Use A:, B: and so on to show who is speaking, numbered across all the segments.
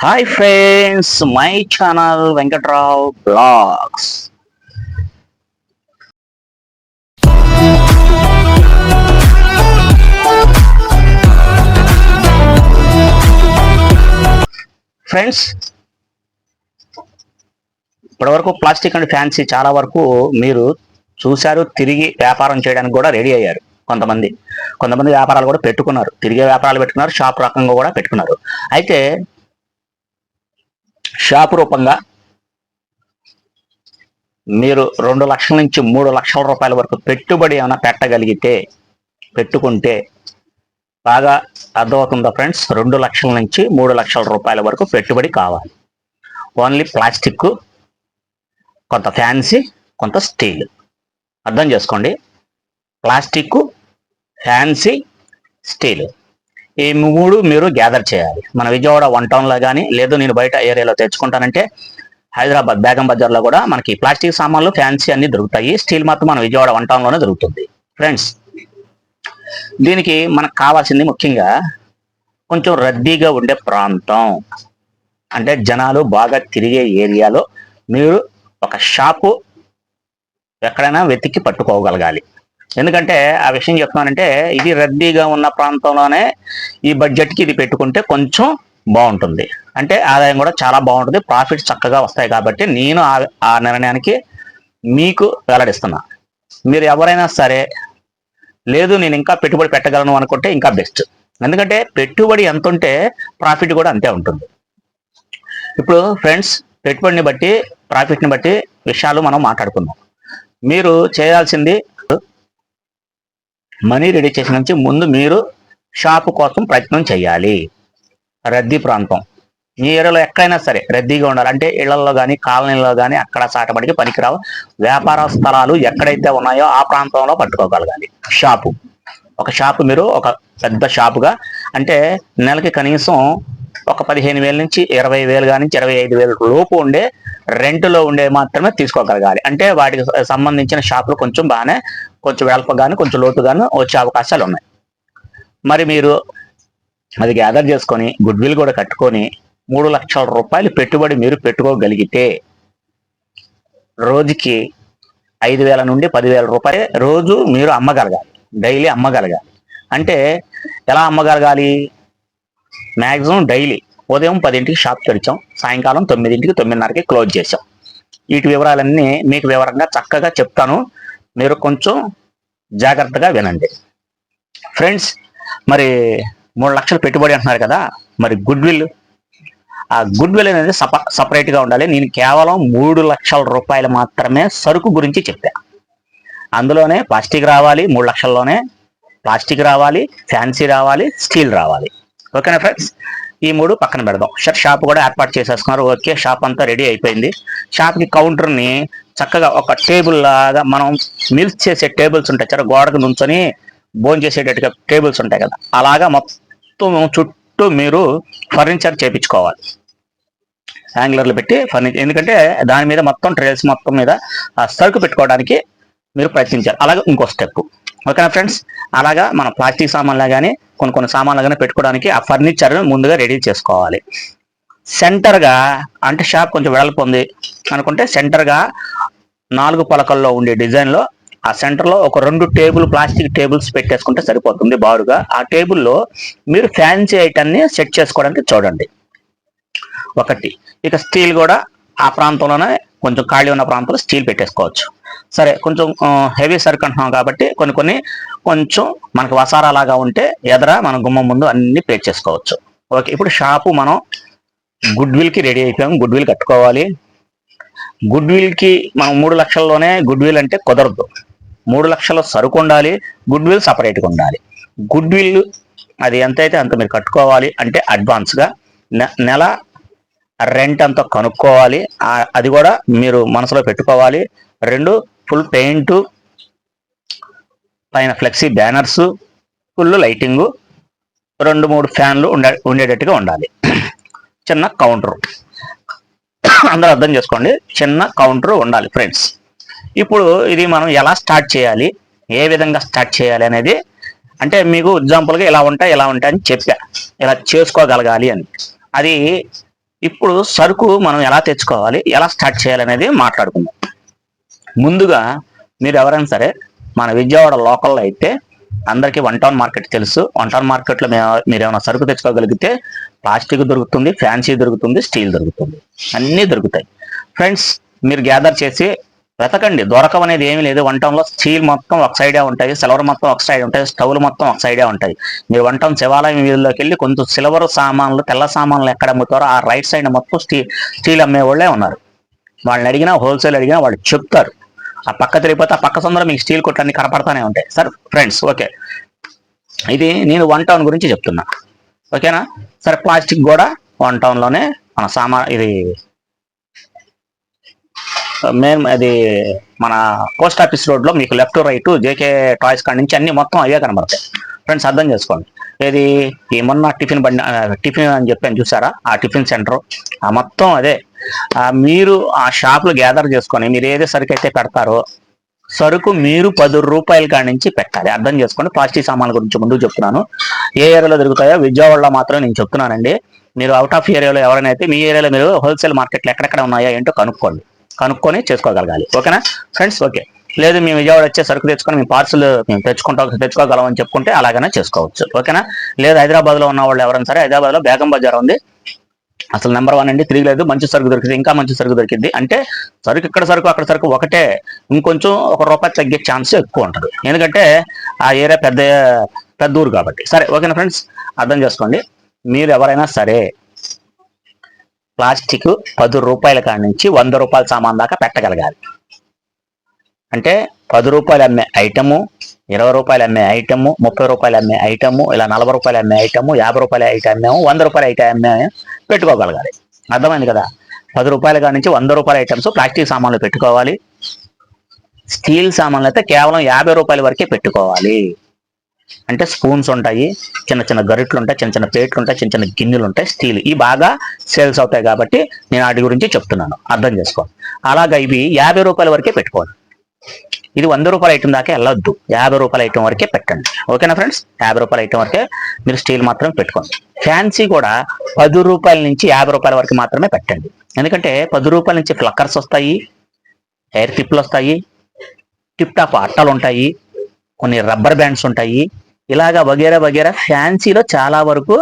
A: Hi friends my channel Venkatrao blogs friends ఇప్పటివరకు plastic and fancy చాలా వరకు మీరు చూశారు తిరిగి వ్యాపారం చేయడానికి కూడా రెడీ అయ్యారు. కొంతమంది. కొంతమంది వ్యాపారాలు కూడా పెట్టుకున్నారు. తిరిగే వ్యాపారాలు పెట్టుకున్నారు. షాప్ రకంగా కూడా పెట్టుకున్నారు. అయితే షాప్ రూపంగా మీరు రెండు లక్షల నుంచి మూడు లక్షల రూపాయల వరకు పెట్టుబడి ఏమైనా పెట్టగలిగితే పెట్టుకుంటే బాగా అర్థమవుతుందా ఫ్రెండ్స్? రెండు లక్షల నుంచి మూడు లక్షల రూపాయల వరకు పెట్టుబడి కావాలి. ఓన్లీ ప్లాస్టిక్ కొంత ఫ్యాన్సీ కొంత స్టీల్. అర్థం చేసుకోండి. ప్లాస్టిక్ ఫ్యాన్సీ స్టీల్ ఈ మూడు మీరు గ్యాదర్ చేయాలి. మన విజయవాడ వన్ టౌన్లో కానీ లేదు నేను బయట ఏరియాలో తెచ్చుకుంటానంటే హైదరాబాద్ బేగం బజార్లో కూడా మనకి ప్లాస్టిక్ సామాన్లు ఫ్యాన్సీ అన్ని దొరుకుతాయి. స్టీల్ మాత్రం మన విజయవాడ వన్ టౌన్లోనే దొరుకుతుంది. ఫ్రెండ్స్ దీనికి మనకు కావాల్సింది ముఖ్యంగా కొంచెం రద్దీగా ఉండే ప్రాంతం. అంటే జనాలు బాగా తిరిగే ఏరియాలో మీరు ఒక షాపు ఎక్కడైనా వెతికి పట్టుకోగలగాలి. ఎందుకంటే ఆ విషయం చెప్తున్నానంటే ఇది రద్దీగా ఉన్న ప్రాంతంలోనే ఈ బడ్జెట్కి ఇది పెట్టుకుంటే కొంచెం బాగుంటుంది. అంటే ఆదాయం కూడా చాలా బాగుంటుంది ప్రాఫిట్ చక్కగా వస్తాయి కాబట్టి నేను ఆ ఆ నిర్ణయానికి మీకు వెల్లడిస్తున్నా. మీరు ఎవరైనా సరే లేదు నేను ఇంకా పెట్టుబడి పెట్టగలను అనుకుంటే ఇంకా బెస్ట్. ఎందుకంటే పెట్టుబడి ఎంత ఉంటే ప్రాఫిట్ కూడా అంతే ఉంటుంది. ఇప్పుడు ఫ్రెండ్స్ పెట్టుబడిని బట్టి ప్రాఫిట్ని బట్టి విషయాలు మనం మాట్లాడుకుందాం. మీరు చేయాల్సింది మనీ రెడీ చేసిన నుంచి ముందు మీరు షాపు కోసం ప్రయత్నం చేయాలి. రద్దీ ప్రాంతం. మీ ఏరియాలో ఎక్కడైనా సరే రద్దీగా ఉండాలి. అంటే ఇళ్ళలో కానీ కాలనీలో కానీ అక్కడ సాటబడికి పనికిరావు. వ్యాపార స్థలాలు ఎక్కడైతే ఉన్నాయో ఆ ప్రాంతంలో పట్టుకోగలగాలి. షాపు. ఒక షాపు మీరు ఒక పెద్ద షాపుగా అంటే నెలకి కనీసం ఒక పదిహేను వేల నుంచి ఇరవై వేలు కానీ ఇరవై ఐదు వేల లోపు ఉండే రెంట్లో ఉండే మాత్రమే తీసుకోగలగాలి. అంటే వాటికి సంబంధించిన షాపులు కొంచెం బాగానే కొంచెం వెడల్పగాను కొంచెం లోతుగాను వచ్చే అవకాశాలు ఉన్నాయి. మరి మీరు అది గ్యాదర్ చేసుకొని గుడ్ విల్ కూడా కట్టుకొని మూడు లక్షల రూపాయలు పెట్టుబడి మీరు పెట్టుకోగలిగితే రోజుకి ఐదు వేల నుండి పదివేల రూపాయలు రోజు మీరు అమ్మగలగాలి. డైలీ అమ్మగలగాలి. అంటే ఎలా అమ్మగలగాలి? మ్యాక్సిమం డైలీ ఉదయం పదింటికి షాప్ తెరిచాం సాయంకాలం తొమ్మిదింటికి తొమ్మిదిన్నరకి క్లోజ్ చేసాం వీటి వివరాలన్నీ మీకు వివరంగా చక్కగా చెప్తాను. మీరు కొంచెం జాగ్రత్తగా వినండి. ఫ్రెండ్స్ మరి మూడు లక్షలు పెట్టుబడి అంటున్నారు కదా మరి గుడ్ విల్ ఆ గుడ్ విల్ అనేది సప సపరేట్గా ఉండాలి. నేను కేవలం మూడు లక్షల రూపాయలు మాత్రమే సరుకు గురించి చెప్పా. అందులోనే ప్లాస్టిక్ రావాలి మూడు లక్షల్లోనే ప్లాస్టిక్ రావాలి ఫ్యాన్సీ రావాలి స్టీల్ రావాలి. ఓకేనా ఫ్రెండ్స్? ఈ మూడు పక్కన పెడదాం. షర్ షాప్ కూడా ఏర్పాటు చేసేస్తున్నారు. ఓకే షాప్ అంతా రెడీ అయిపోయింది. షాప్కి కౌంటర్ని చక్కగా ఒక టేబుల్ లాగా మనం మిల్క్ చేసే టేబుల్స్ ఉంటాయి చాలా గోడకు నుంచొని భోజనం చేసేటట్టుగా టేబుల్స్ ఉంటాయి కదా. అలాగా మొత్తం చుట్టూ మీరు ఫర్నిచర్ చేపించుకోవాలి. యాంగులర్లు పెట్టి ఫర్నిచర్ ఎందుకంటే దాని మీద మొత్తం ట్రేల్స్ మొత్తం మీద ఆ సరుకు పెట్టుకోవడానికి మీరు ప్రయత్నించాలి. అలాగే ఇంకో స్టెప్ ఓకేనా ఫ్రెండ్స్? అలాగా మన ప్లాస్టిక్ సామాన్లు కానీ కొన్ని కొన్ని సామాన్లు కానీ పెట్టుకోవడానికి ఆ ఫర్నిచర్ను ముందుగా రెడీ చేసుకోవాలి. సెంటర్గా అంటే షాప్ కొంచెం వెడల్పు ఉంది అనుకుంటే సెంటర్గా నాలుగు పలకల్లో ఉండే డిజైన్లో ఆ సెంటర్లో ఒక రెండు టేబుల్ ప్లాస్టిక్ టేబుల్స్ పెట్టేసుకుంటే సరిపోతుంది బారుగా. ఆ టేబుల్లో మీరు ఫ్యాన్సీ ఐటమ్ని సెట్ చేసుకోవడానికి చూడండి. ఒకటి. ఇక స్టీల్ కూడా ఆ ప్రాంతంలోనే కొంచెం ఖాళీ ఉన్న ప్రాంతంలో స్టీల్ పెట్టేసుకోవచ్చు. సరే కొంచెం హెవీ సరుకు అంటున్నాం కాబట్టి కొన్ని కొన్ని కొంచెం మనకు వసారాలాగా ఉంటే ఎదర మన గుమ్మం ముందు అన్ని పే చేసుకోవచ్చు. ఓకే ఇప్పుడు షాపు మనం గుడ్ విల్కి రెడీ అయిపోయాం గుడ్ విల్ కట్టుకోవాలి. గుడ్ విల్కి మనం మూడు లక్షల్లోనే గుడ్ విల్ అంటే కుదరదు. మూడు లక్షల సరుకు ఉండాలి గుడ్ విల్ సపరేట్గా ఉండాలి. గుడ్ విల్ అది ఎంతైతే అంత మీరు కట్టుకోవాలి అంటే అడ్వాన్స్గా నెల రెంట్ అంతా కనుక్కోవాలి. అది కూడా మీరు మనసులో పెట్టుకోవాలి. రెండు ఫుల్ పెయింట్ పైన ఫ్లెక్సీ బ్యానర్స్ ఫుల్ లైటింగు రెండు మూడు ఫ్యాన్లు ఉండే ఉండేటట్టుగా ఉండాలి. చిన్న కౌంటర్ అందరూ అర్థం చేసుకోండి చిన్న కౌంటర్ ఉండాలి ఫ్రెండ్స్ ఇప్పుడు ఇది మనం ఎలా స్టార్ట్ చేయాలి ఏ విధంగా స్టార్ట్ చేయాలి అనేది అంటే మీకు ఎగ్జాంపుల్గా ఇలా ఉంటాయి ఇలా ఉంటాయి అని చెప్పా. ఇలా చేసుకోగలగాలి అని. అది ఇప్పుడు సరుకు మనం ఎలా తెచ్చుకోవాలి ఎలా స్టార్ట్ చేయాలి అనేది మాట్లాడుకుందాం. ముందుగా మీరు ఎవరైనా సరే మన విజయవాడ లోకల్లో అయితే అందరికీ వన్ టౌన్ మార్కెట్ తెలుసు. వన్ టౌన్ మార్కెట్లో మేము- మీరు ఏమైనా సరుకు తెచ్చుకోగలిగితే ప్లాస్టిక్ దొరుకుతుంది ఫ్యాన్సీ దొరుకుతుంది స్టీల్ దొరుకుతుంది. అన్నీ దొరుకుతాయి. ఫ్రెండ్స్ మీరు గ్యాదర్ చేసి వెతకండి. దొరకమనేది ఏమీ లేదు. వన్ టౌన్లో స్టీల్ మొత్తం ఒక సైడే ఉంటాయి సిల్వర్ మొత్తం ఒక సైడ్ ఉంటాయి స్టవ్లు మొత్తం ఒక సైడే ఉంటాయి. మీరు వన్ టౌన్ శివాలయం వీధిలోకి వెళ్ళి కొంచెం సిల్వర్ సామాన్లు తెల్ల సామాన్లు ఎక్కడ అమ్ముతారో ఆ రైట్ సైడ్ మొత్తం స్టీల్ స్టీల్ అమ్మేవాళ్ళే ఉన్నారు. వాళ్ళని అడిగినా హోల్సేల్ అడిగినా వాళ్ళు చెప్తారు. ఆ పక్క తిరిగిపోతే ఆ పక్క సందులో మీకు స్టీల్ కొట్లన్నీ కనపడతానే ఉంటాయి. సార్ ఫ్రెండ్స్ ఓకే ఇది నేను వన్ టౌన్ గురించి చెప్తున్నా. ఓకేనా సరే ప్లాస్టిక్ కూడా వన్ టౌన్లోనే మన సామా ఇది మేము అది మన పోస్ట్ ఆఫీస్ రోడ్లో మీకు లెఫ్ట్ రైట్ జేకే టాయ్స్ కాడి నుంచి అన్ని మొత్తం అవే కనబడతాయి. ఫ్రెండ్స్ అర్థం చేసుకోండి. ఏది ఏమన్నా టిఫిన్ బండి టిఫిన్ అని చెప్పాను చూసారా? ఆ టిఫిన్ సెంటర్. ఆ మొత్తం అదే. మీరు ఆ షాపులు గ్యాదర్ చేసుకొని మీరు ఏదే సరుకు అయితే పెడతారో సరుకు మీరు పది రూపాయల కాడి నుంచి పెట్టాలి. అర్థం చేసుకోండి. ప్లాస్టిక్ సామాన్ల గురించి ముందుకు చెప్తున్నాను. ఏ ఏరియాలో దొరుకుతాయో విజయవాడలో మాత్రం నేను చెప్తున్నానండి. మీరు అవుట్ ఆఫ్ ఏరియాలో ఎవరైనా అయితే మీ ఏరియాలో మీరు హోల్సేల్ మార్కెట్లు ఎక్కడెక్కడ ఉన్నాయో ఏంటో కనుక్కోండి. కనుక్కొని చేసుకోగలగాలి. ఓకేనా? ఫ్రెండ్స్ ఓకే లేదు మేము విజయవాడ వచ్చే సరుకు తెచ్చుకొని మేము పార్సల్ మేము తెచ్చుకుంటాం తెచ్చుకోగలం అని చెప్పుకుంటే అలాగనే చేసుకోవచ్చు. ఓకేనా? లేదు హైదరాబాద్లో ఉన్న వాళ్ళు ఎవరైనా సరే హైదరాబాద్లో బేగం బజార్ ఉంది. అసలు నెంబర్ వన్ అండి తిరిగలేదు మంచి సరుకు దొరికింది ఇంకా మంచి సరుకు దొరికింది. అంటే సరుకు ఇక్కడ సరుకు అక్కడ సరుకు ఒకటే ఇంకొంచెం ఒక రూపాయి తగ్గే ఛాన్స్ ఎక్కువ ఉంటుంది. ఎందుకంటే ఆ ఏరియా పెద్ద పెద్ద ఊరు కాబట్టి. సరే ఓకేనా ఫ్రెండ్స్ అర్థం చేసుకోండి. మీరు ఎవరైనా సరే ప్లాస్టిక్ పది రూపాయల కాడి నుంచి వంద రూపాయల సామాన్ దాకా పెట్టగలగాలి. అంటే పది రూపాయలు అమ్మే ఐటము ఇరవై రూపాయలు అమ్మే ఐటము ముప్పై రూపాయలు అమ్మే ఐటము ఇలా నలభై రూపాయలు అమ్మే ఐటము యాభై రూపాయల ఐటమ్ అమ్మాము వంద రూపాయల ఐటమ్ అమ్మే పెట్టుకోగలగాలి. అర్థమైంది కదా? పది రూపాయల నుంచి వంద రూపాయల ఐటమ్స్ ప్లాస్టిక్ సామాన్లు పెట్టుకోవాలి. స్టీల్ సామాన్లు అయితే కేవలం యాభై రూపాయల వరకే పెట్టుకోవాలి. అంటే స్పూన్స్ ఉంటాయి చిన్న చిన్న గరిట్లు ఉంటాయి చిన్న చిన్న ప్లేట్లు ఉంటాయి చిన్న చిన్న గిన్నెలు ఉంటాయి స్టీల్. ఇవి బాగా సేల్స్ అవుతాయి కాబట్టి నేను వాటి గురించి చెప్తున్నాను. అర్థం చేసుకోండి. అలాగా ఇవి యాభై రూపాయల వరకే పెట్టుకోవాలి. ఇది వంద రూపాయల ఐటమ్ దాకా వెళ్ళొద్దు. యాభై రూపాయల ఐటమ్ వరకే పెట్టండి. ఓకేనా ఫ్రెండ్స్ యాభై రూపాయల ఐటమ్ వరకే మీరు స్టీల్ మాత్రం పెట్టుకోండి. ఫ్యాన్సీ కూడా పది రూపాయల నుంచి యాభై రూపాయల వరకు మాత్రమే పెట్టండి. ఎందుకంటే పది రూపాయల నుంచి ఫ్లక్కర్స్ వస్తాయి ఎయిర్ టిప్లు వస్తాయి టిప్ టాప్ అట్టలు ఉంటాయి కొన్ని రబ్బర్ బ్యాండ్స్ ఉంటాయి. ఇలాగా వగేరా వగేరా ఫ్యాన్సీలో చాలా వరకు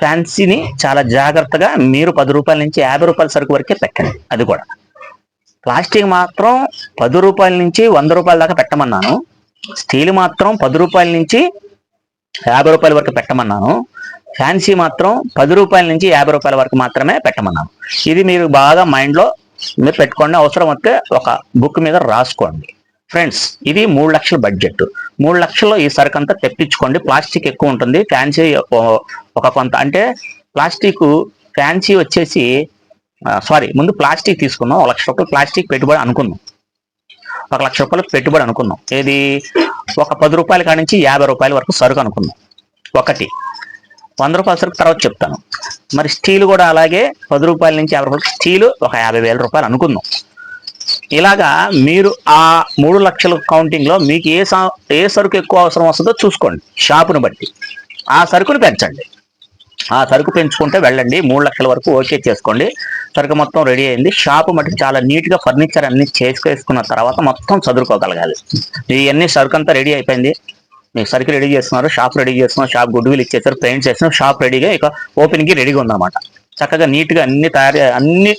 A: ఫ్యాన్సీని చాలా జాగ్రత్తగా మీరు పది రూపాయల నుంచి యాభై రూపాయల సరుకు వరకే పెట్టండి. అది కూడా. ప్లాస్టిక్ మాత్రం పది రూపాయల నుంచి వంద రూపాయల దాకా పెట్టమన్నాను. స్టీల్ మాత్రం పది రూపాయల నుంచి యాభై రూపాయల వరకు పెట్టమన్నాను. ఫ్యాన్సీ మాత్రం పది రూపాయల నుంచి యాభై రూపాయల వరకు మాత్రమే పెట్టమన్నాను. ఇది మీరు బాగా మైండ్లో మీరు పెట్టుకోండి. అవసరం వస్తే ఒక బుక్ మీద రాసుకోండి. ఫ్రెండ్స్ ఇది మూడు లక్షల బడ్జెట్. మూడు లక్షల్లో ఈ సరుకు అంతా తెప్పించుకోండి. ప్లాస్టిక్ ఎక్కువ ఉంటుంది. ఫ్యాన్సీ ఒక కొంత అంటే ప్లాస్టిక్ ఫ్యాన్సీ వచ్చేసి సారీ ముందు ప్లాస్టిక్ తీసుకున్నాం ఒక లక్ష రూపాయలు ప్లాస్టిక్ పెట్టుబడి అనుకున్నాం ఒక లక్ష రూపాయలు పెట్టుబడి అనుకున్నాం ఏది? ఒక పది రూపాయల కాడి నుంచి యాభై రూపాయల వరకు సరుకు అనుకున్నాం ఒకటి. వంద రూపాయల సరుకు తర్వాత చెప్తాను. మరి స్టీల్ కూడా అలాగే పది రూపాయల నుంచి యాభై రూపాయలు స్టీల్ ఒక యాభై వేల రూపాయలు అనుకుందాం. ఇలాగా మీరు ఆ మూడు లక్షల కౌంటింగ్లో మీకు ఏ సా ఏ సరుకు ఎక్కువ అవసరం వస్తుందో చూసుకోండి. షాపును బట్టి. ఆ సరుకును పెంచండి. ఆ సరుకు పెంచుకుంటే వెళ్ళండి. మూడు లక్షల వరకు ఓకే చేసుకోండి. సరుకు మొత్తం రెడీ అయింది. షాపు మటుకు చాలా నీట్గా ఫర్నిచర్ అన్ని చేసుకేసుకున్న తర్వాత మొత్తం చదువుకోగలగాలి ఇవన్నీ సరుకు అంతా రెడీ అయిపోయింది. మీకు సరుకు రెడీ చేస్తున్నారు. షాప్ రెడీ చేస్తున్నారు. షాప్ గుడ్ విల్ ఇచ్చేసారు. పెయింట్స్ చేస్తున్నారు. షాప్ రెడీగా ఇక ఓపెన్కి రెడీగా ఉందన్నమాట. చక్కగా నీట్గా అన్ని తయారు అన్ని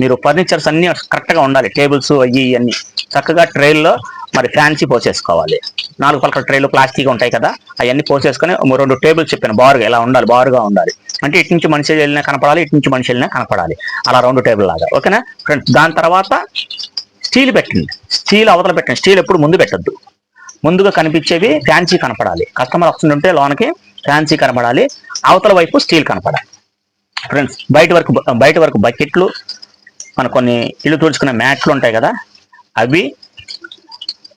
A: మీరు ఫర్నిచర్స్ అన్ని కరెక్ట్గా ఉండాలి. టేబుల్స్ అవి ఇవన్నీ. చక్కగా ట్రైల్లో మరి ఫ్యాన్సీ పోసేసుకోవాలి. నాలుగు పలకల ట్రైలు ప్లాస్టిక్ ఉంటాయి కదా అవన్నీ పోసేసుకొని రెండు టేబుల్స్ చెప్పాను బారుగా ఇలా ఉండాలి బారుగా ఉండాలి. అంటే ఇటు నుంచి మనిషి వెళ్ళినా కనపడాలి ఇటు నుంచి మనిషి వెళ్ళినా కనపడాలి. అలా రెండు టేబుల్ లాగా ఓకేనా? ఫ్రెండ్స్ దాని తర్వాత స్టీల్ పెట్టండి. స్టీల్ అవతల పెట్టండి. స్టీల్ ఎప్పుడు ముందు పెట్టద్దు. ముందుగా కనిపించేవి ఫ్యాన్సీ కనపడాలి. కస్టమర్ వస్తుంటే లోనకి ఫ్యాన్సీ కనపడాలి. అవతల వైపు స్టీల్ కనపడాలి. ఫ్రెండ్స్ బయట వరకు బయట వరకు బకెట్లు మన కొన్ని ఇల్లు తుడుచుకునే మ్యాట్లు ఉంటాయి కదా అవి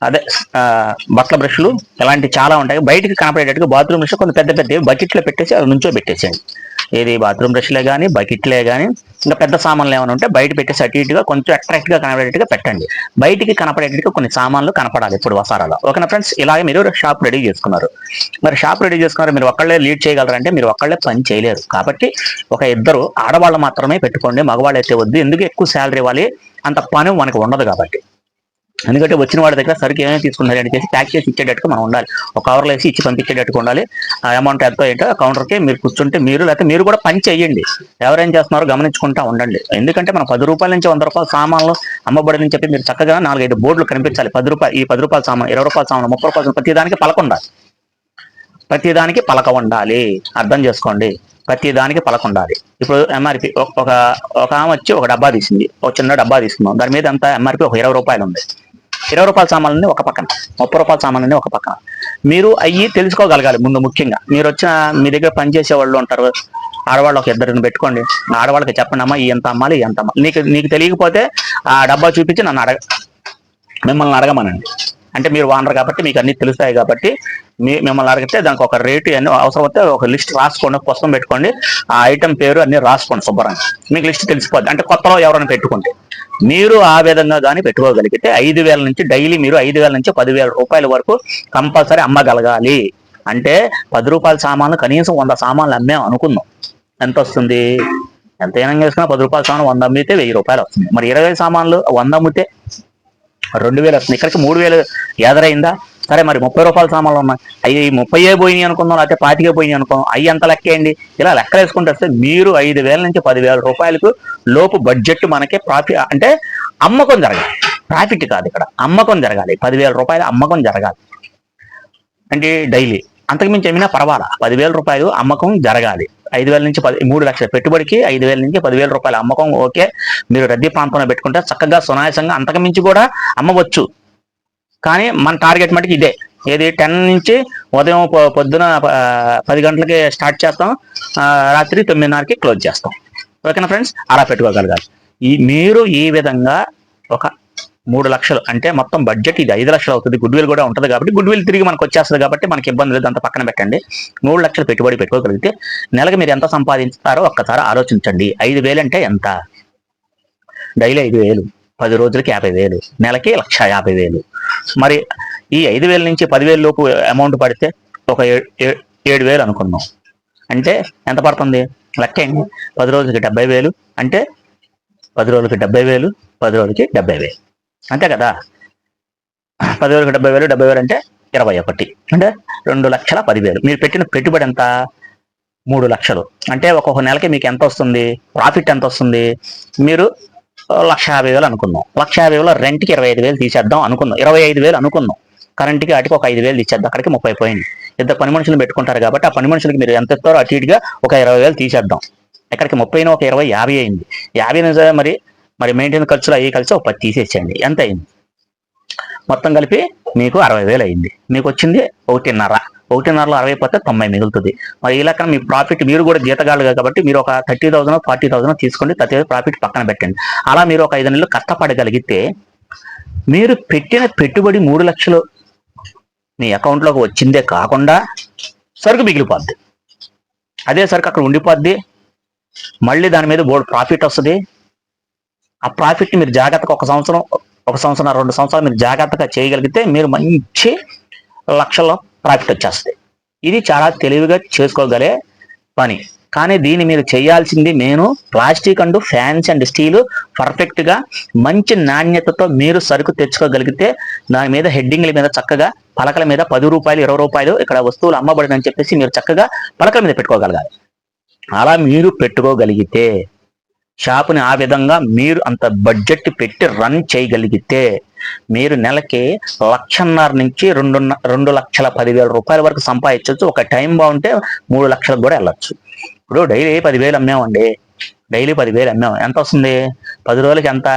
A: అదే బట్టల బ్రష్లు ఇలాంటి చాలా ఉంటాయి. బయటికి కనపడేటట్టుగా బాత్రూమ్ బ్రష్ కొన్ని పెద్ద పెద్ద బకెట్లో పెట్టేసి అవి నుంచో పెట్టేసేయండి. ఏది బాత్రూమ్ బ్రష్లే కానీ బకెట్లే కానీ ఇంకా పెద్ద సామాన్లు ఏమైనా ఉంటే బయట పెట్టేసి అటు ఇటుగా కొంచెం అట్రాక్ట్గా కనపడేటట్టుగా కనపడేట్టుగా పెట్టండి. బయటికి కనపడేటట్టుగా కొన్ని సామాన్లు కనపడాలి ఇప్పుడు వసారాలో. ఓకేనా ఫ్రెండ్స్? ఇలాగే మీరు షాప్ రెడీ చేసుకున్నారు. మరి షాప్ రెడీ చేసుకున్నారు మీరు ఒక్కళ్ళే లీడ్ చేయగలరంటే మీరు ఒక్కళ్ళే పని చేయలేరు. కాబట్టి ఒక ఇద్దరు ఆడవాళ్ళు మాత్రమే పెట్టుకోండి మగవాళ్ళు అయితే వద్దు. ఎందుకు ఎక్కువ శాలరీ ఇవ్వాలి? అంత పని మనకు ఉండదు కాబట్టి. ఎందుకంటే వచ్చిన వాడి దగ్గర సరుకు ఏమైనా తీసుకున్నారు అని చేసి ప్యాక్ చేసి ఇచ్చేటట్టుగా మనం ఉండాలి. ఒక కవర్లో వేసి ఇచ్చి పంపించేటట్టుగా ఉండాలి. ఆ అమౌంట్ ఎంత ఏంటో కౌంటర్కి మీరు కూర్చుంటే మీరు లేకపోతే మీరు కూడా పని చేయండి. ఎవరేం చేస్తున్నారో గమనించుకుంటా ఉండండి. ఎందుకంటే మనం పది రూపాయల నుంచి వంద రూపాయల సామాన్లు అమ్మబడి చెప్పి మీరు చక్కగా నాలుగైదు బోర్డులు కనిపించాలి. పది రూపాయలు ఈ పది రూపాయల సామాన్ ఇరవై రూపాయల సామాన్ ముప్పై రూపాయల ప్రతి దానికి పలక ఉండాలి. ప్రతి దానికి పలక ఉండాలి. అర్థం చేసుకోండి. ప్రతి దానికి పలక ఉండాలి. ఇప్పుడు ఎంఆర్పి ఒక ఒక ఆమె వచ్చి ఒక డబ్బా తీసింది. ఒక చిన్న డబ్బా తీసుకుందాం. దాని మీద అంతా ఎంఆర్పి ఒక ఇరవై రూపాయలు ఉంది. ఇరవై రూపాయల సామాన్లని ఒక పక్కన ముప్పై రూపాయల సామాన్లని ఒక పక్కన. మీరు అయ్యి తెలుసుకోగలగాలి ముందు ముఖ్యంగా. మీరు వచ్చిన మీ దగ్గర పనిచేసే వాళ్ళు ఉంటారు ఆడవాళ్ళు ఒక ఇద్దరిని పెట్టుకోండి. ఆడవాళ్ళకి చెప్పండి అమ్మా ఈ ఎంత అమ్మాలి ఈ ఎంత అమ్మాలి? నీకు నీకు తెలియకపోతే ఆ డబ్బా చూపించి నన్ను అడగ మిమ్మల్ని అడగమనండి. అంటే మీరు వానరు కాబట్టి మీకు అన్ని తెలుస్తాయి కాబట్టి మీ మిమ్మల్ని అడిగితే దానికి ఒక రేటు అన్ని అవసరం అయితే ఒక లిస్ట్ రాసుకోండి పుస్తకం పెట్టుకోండి. ఆ ఐటెం పేరు అన్ని రాసుకోండి శుభ్రంగా. మీకు లిస్ట్ తెలిసిపోద్ది. అంటే కొత్తలో ఎవరైనా పెట్టుకుంటే. మీరు ఆ విధంగా కానీ పెట్టుకోగలిగితే ఐదు వేల నుంచి డైలీ మీరు ఐదు వేల నుంచి పదివేల రూపాయల వరకు కంపల్సరీ అమ్మగలగాలి. అంటే పది రూపాయల సామాన్లు కనీసం వంద సామాన్లు అమ్మాం అనుకుందాం ఎంత వస్తుంది? ఎంత ఏమైనా చేసుకున్నా పది రూపాయల సామాన్ వంద అమ్మితే వెయ్యి రూపాయలు వస్తుంది. మరి ఇరవై సామాన్లు వంద అమ్మితే రెండు వేలు వస్తుంది. ఇక్కడికి మూడు వేలు ఎదరైందా? సరే మరి ముప్పై రూపాయల సామాన్లు ఉన్నాయి. అవి ముప్పై పోయినాయి అనుకుందాం లేకపోతే పాతికే పోయినాయి అనుకుందాం అవి ఎంత లెక్కేయండి ఇలా లెక్క వేసుకుంటే వస్తే మీరు ఐదు వేల నుంచి పదివేల రూపాయలకు లోపు బడ్జెట్ మనకి ప్రాఫిట్ అంటే అమ్మకం జరగాలి. ప్రాఫిట్ కాదు ఇక్కడ. అమ్మకం జరగాలి. పదివేల రూపాయలు అమ్మకం జరగాలి. అంటే డైలీ అంతకుమించి ఏమైనా పర్వాలా? పదివేల రూపాయలు అమ్మకం జరగాలి. ఐదు వేల నుంచి పది మూడు లక్షల పెట్టుబడికి ఐదు వేల నుంచి పదివేల రూపాయల అమ్మకం ఓకే. మీరు రద్దీ ప్రాంతంలో పెట్టుకుంటే చక్కగా సునాయాసంగా అంతకుమించి కూడా అమ్మవచ్చు. కానీ మన టార్గెట్ మటుకు ఇదే. ఏది టెన్ నుంచి ఉదయం పొద్దున పది గంటలకి స్టార్ట్ చేస్తాం. రాత్రి తొమ్మిదిన్నరకి క్లోజ్ చేస్తాం. ఓకేనా ఫ్రెండ్స్? అలా పెట్టుకోగలగాలి. ఈ మీరు ఈ విధంగా ఒక మూడు లక్షలు అంటే మొత్తం బడ్జెట్ ఇది. ఐదు లక్షలు అవుతుంది. గుడ్ విల్ కూడా ఉంటుంది కాబట్టి గుడ్ విల్ తిరిగి మనకు వచ్చేస్తుంది కాబట్టి మనకి ఇబ్బంది లేదు. అంత పక్కన పెట్టండి. మూడు లక్షలు పెట్టుబడి పెట్టుకోగలిగితే నెలకు మీరు ఎంత సంపాదిస్తారో ఒక్కసారి ఆలోచించండి. ఐదు వేలు అంటే ఎంత? డైలీ ఐదు వేలు. పది రోజులకి యాభై వేలు. నెలకి లక్ష యాభై వేలు. మరి ఈ ఐదు వేల నుంచి పదివేల లోపు అమౌంట్ పడితే ఒక ఏ- ఏ- ఏడు వేలు అనుకున్నాం. అంటే ఎంత పడుతుంది? లెక్కేయండి పది రోజులకి డెబ్బై వేలు అంటే పది రోజులకి డెబ్బై వేలు పది రోజులకి డెబ్బై వేలు. అంతే కదా? పది డెబ్బై వేలు డెబ్బై వేలు అంటే ఇరవై ఒకటి. అంటే రెండు లక్షల పదివేలు. మీరు పెట్టిన పెట్టుబడి ఎంత? మూడు లక్షలు. అంటే ఒక్కొక్క నెలకి మీకు ఎంత వస్తుంది? ప్రాఫిట్ ఎంత వస్తుంది? మీరు లక్ష యాభై వేలు అనుకుందాం లక్ష యాభై వేలు రెంట్కి ఇరవై ఐదు వేలు తీసేద్దాం అనుకుందాం ఇరవై ఐదు వేలు అనుకుందాం కరెంట్కి వాటికి ఒక ఐదు వేలు తీసేద్దాం అక్కడికి ముప్పై పోయింది. ఇద్దరు పని మనుషులు పెట్టుకుంటారు కాబట్టి ఆ పని మనుషులకి మీరు ఎంత ఇస్తారో అటు ఇటుగా ఒక ఇరవై వేలు తీసేద్దాం. ఇక్కడికి ముప్పై ఒక ఇరవై యాభై అయింది. యాభై మరి మరి మెయింటైన్ ఖర్చులు అవి కలిసి ఒక పది తీసేసేయండి. ఎంత అయింది? మొత్తం కలిపి మీకు అరవై వేలు అయింది. మీకు వచ్చింది ఒకటిన్నర. ఒకటిన్నరలో అరవై పోతే తొంభై మిగులుతుంది. మరి ఈ లెక్కన మీ ప్రాఫిట్ మీరు కూడా జీతగాళ్ళు కాబట్టి మీరు ఒక థర్టీ థౌసండ్ ఫార్టీ థౌసండ్ తీసుకోండి. థర్టీ ప్రాఫిట్ పక్కన పెట్టండి. అలా మీరు ఒక ఐదు నెలలు కష్టపడగలిగితే మీరు పెట్టిన పెట్టుబడి మూడు లక్షలు మీ అకౌంట్లోకి వచ్చిందే కాకుండా సరుకు మిగిలిపోద్ది. అదే సరుకు అక్కడ ఉండిపోద్ది. మళ్ళీ దాని మీద బోర్డు ప్రాఫిట్ వస్తుంది. ఆ ప్రాఫిట్ మీరు జాగ్రత్తగా ఒక సంవత్సరం ఒక సంవత్సరం రెండు సంవత్సరాలు మీరు జాగ్రత్తగా చేయగలిగితే మీరు మంచి లక్షల్లో ప్రాఫిట్ వచ్చేస్తుంది. ఇది చాలా తెలివిగా చేసుకోగలే పని. కానీ దీన్ని మీరు చేయాల్సింది నేను plastic and fans and steel పర్ఫెక్ట్గా మంచి నాణ్యతతో మీరు సరుకు తెచ్చుకోగలిగితే దాని మీద హెడ్డింగ్ల మీద చక్కగా పలకల మీద పది రూపాయలు ఇరవై రూపాయలు ఇక్కడ వస్తువులు అమ్మబడినని చెప్పేసి మీరు చక్కగా పలకల మీద పెట్టుకోగలగాలి. అలా మీరు పెట్టుకోగలిగితే షాపుని ఆ విధంగా మీరు అంత బడ్జెట్ పెట్టి రన్ చేయగలిగితే మీరు నెలకి లక్షన్నర నుంచి రెండు రెండు లక్షల పదివేల రూపాయల వరకు సంపాదించవచ్చు. ఒక టైం బాగుంటే మూడు లక్షలకు కూడా వెళ్ళొచ్చు. ఇప్పుడు డైలీ పదివేలు అమ్మామండి. డైలీ పదివేలు అమ్మాం. ఎంత వస్తుంది? పది రోజులకి ఎంత?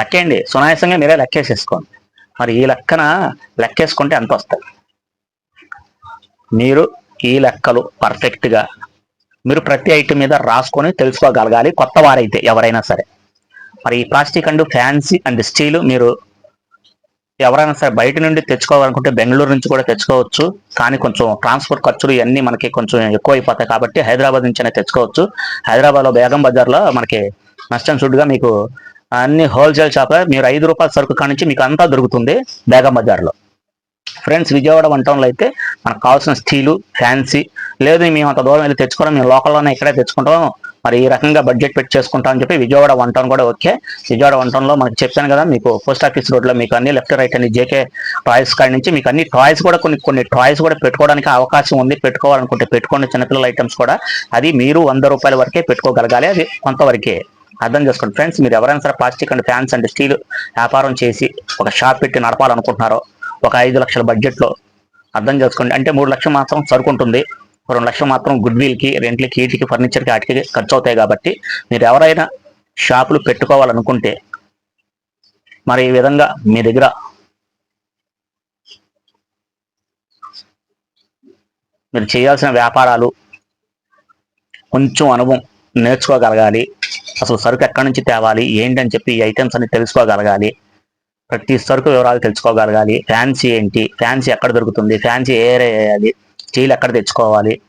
A: లెక్కేయండి. సునాయాసంగా మీరే లెక్కేసేసుకోండి. మరి ఈ లెక్కన లెక్కేసుకుంటే ఎంత వస్తుంది మీరు ఈ లెక్కలు పర్ఫెక్ట్గా మీరు ప్రతి ఐటమ్ మీద రాసుకొని తెలుసుకోగలగాలి కొత్త వారైతే ఎవరైనా సరే. మరి ఈ plastic and fancy and steel మీరు ఎవరైనా సరే బయట నుండి తెచ్చుకోవాలనుకుంటే బెంగళూరు నుంచి కూడా తెచ్చుకోవచ్చు. కానీ కొంచెం ట్రాన్స్పోర్ట్ ఖర్చులు ఇవన్నీ మనకి కొంచెం ఎక్కువ అయిపోతాయి కాబట్టి హైదరాబాద్ నుంచైనా తెచ్చుకోవచ్చు. హైదరాబాద్లో బేగం బజార్లో మనకి నష్టం సుడ్డుగా మీకు అన్ని హోల్సేల్ షాప్ మీరు ఐదు రూపాయల సరుకు కానించి మీకు అంతా దొరుకుతుంది బేగం బజార్లో. ఫ్రెండ్స్ విజయవాడ వంటంలో అయితే మనకు కావాల్సిన స్టీలు ఫ్యాన్సీ లేదు మేము అంత దూరం వెళ్ళి తెచ్చుకోవడం మేము లోకల్లోనే ఇక్కడే తెచ్చుకుంటాం మరి ఈ రకంగా బడ్జెట్ పెట్టి చేసుకుంటాం అని చెప్పి విజయవాడ వన్ టౌన్ కూడా ఓకే. విజయవాడ వన్ టౌన్లో మనకి చెప్పాను కదా మీకు పోస్ట్ ఆఫీస్ రోడ్లో మీకు అన్ని లెఫ్ట్ రైట్ అని జేకే టాయ్స్ కాడి నుంచి మీకు అన్ని టాయ్స్ కూడా కొన్ని కొన్ని టాయ్స్ కూడా పెట్టుకోవడానికి అవకాశం ఉంది. పెట్టుకోవాలనుకుంటే పెట్టుకోండి చిన్నపిల్లల ఐటమ్స్ కూడా. అది మీరు వంద రూపాయల వరకే పెట్టుకోగలగాలి. అది కొంతవరకే. అర్థం చేసుకోండి ఫ్రెండ్స్ మీరు ఎవరైనా సరే plastic and fans and steel వ్యాపారం చేసి ఒక షాప్ పెట్టి నడపాలనుకుంటున్నారో ఒక ఐదు లక్షల బడ్జెట్లో అర్థం చేసుకోండి. అంటే మూడు లక్షలు మాత్రం సరుకుంటుంది రెండు లక్షలు మాత్రం గుడ్ విల్కి రెంట్లకి వీటికి ఫర్నిచర్కి వాటికి ఖర్చు అవుతాయి కాబట్టి మీరు ఎవరైనా షాపులు పెట్టుకోవాలనుకుంటే మరి ఈ విధంగా మీ దగ్గర మీరు చేయాల్సిన వ్యాపారాలు కొంచెం అనుభవం నేర్చుకోగలగాలి. అసలు సరుకు ఎక్కడి నుంచి తేవాలి? ఏంటని చెప్పి ఈ ఐటమ్స్ అన్ని తెలుసుకోగలగాలి. ప్రతి సరుకు వివరాలు తెలుసుకోగలగాలి. ఫ్యాన్సీ ఏంటి? ఫ్యాన్సీ ఎక్కడ దొరుకుతుంది? ఫ్యాన్సీ ఏ వేయాలి? స్టీల్ ఎక్కడ తెచ్చుకోవాలి?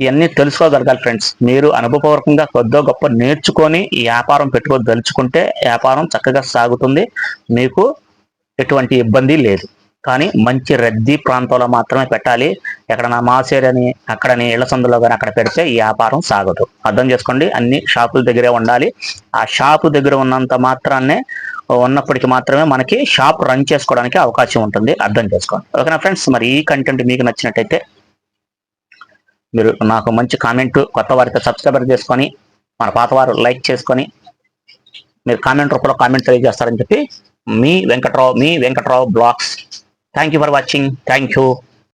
A: ఇవన్నీ తెలుసుకోగలగాలి ఫ్రెండ్స్. మీరు అనుభవపూర్వకంగా కొద్దో గొప్ప నేర్చుకొని ఈ వ్యాపారం పెట్టుకోదలుచుకుంటే వ్యాపారం చక్కగా సాగుతుంది. మీకు ఎటువంటి ఇబ్బంది లేదు. కానీ మంచి రద్దీ ప్రాంతంలో మాత్రమే పెట్టాలి. ఎక్కడన్నా మాసేరని అక్కడని ఇళ్ళ సందులో కానీ అక్కడ పెడితే ఈ వ్యాపారం సాగదు. అర్థం చేసుకోండి. అన్ని షాపుల దగ్గరే ఉండాలి. ఆ షాపు దగ్గర ఉన్నంత మాత్రాన్నే ఉన్నప్పటికీ మాత్రమే మనకి షాప్ రన్ చేసుకోవడానికి అవకాశం ఉంటుంది. అర్థం చేసుకోండి. ఓకేనా ఫ్రెండ్స్? మరి ఈ కంటెంట్ మీకు నచ్చినట్టయితే మీరు నాకు మంచి కామెంట్ కొత్త వారితో సబ్స్క్రైబర్ చేసుకొని మన పాత వారు లైక్ చేసుకొని మీరు కామెంట్ రూపంలో కామెంట్ తెలియజేస్తారని చెప్పి మీ వెంకట్రావు మీ Venkatrao blogs thank you for watching thank you